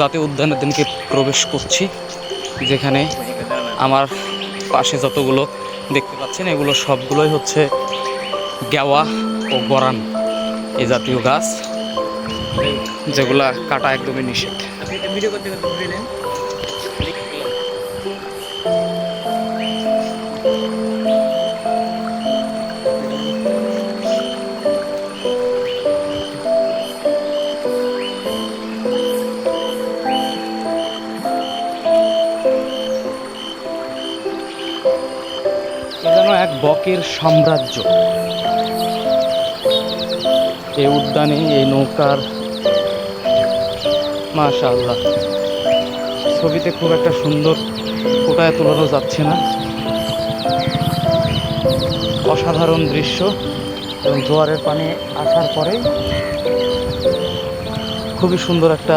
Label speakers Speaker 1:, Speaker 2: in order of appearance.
Speaker 1: জাতীয় উদ্যানের দিনকে প্রবেশ করছি, যেখানে আমার পাশে যতগুলো দেখতে পাচ্ছেন, এগুলো সবগুলোই হচ্ছে গেওয়া ও গরান, এই জাতীয় গাছ, যেগুলা কাটা একদমই নিষেধ।
Speaker 2: ভিডিও করতে
Speaker 1: যেন এক বকের সাম্রাজ্য। এই উদ্যানে এই নৌকার, মাশাআল্লাহ। ছবিতে খুব একটা সুন্দর ফোটায় তোলানো যাচ্ছে না। অসাধারণ দৃশ্য এবং জোয়ারের পানি আসার পরে খুবই সুন্দর একটা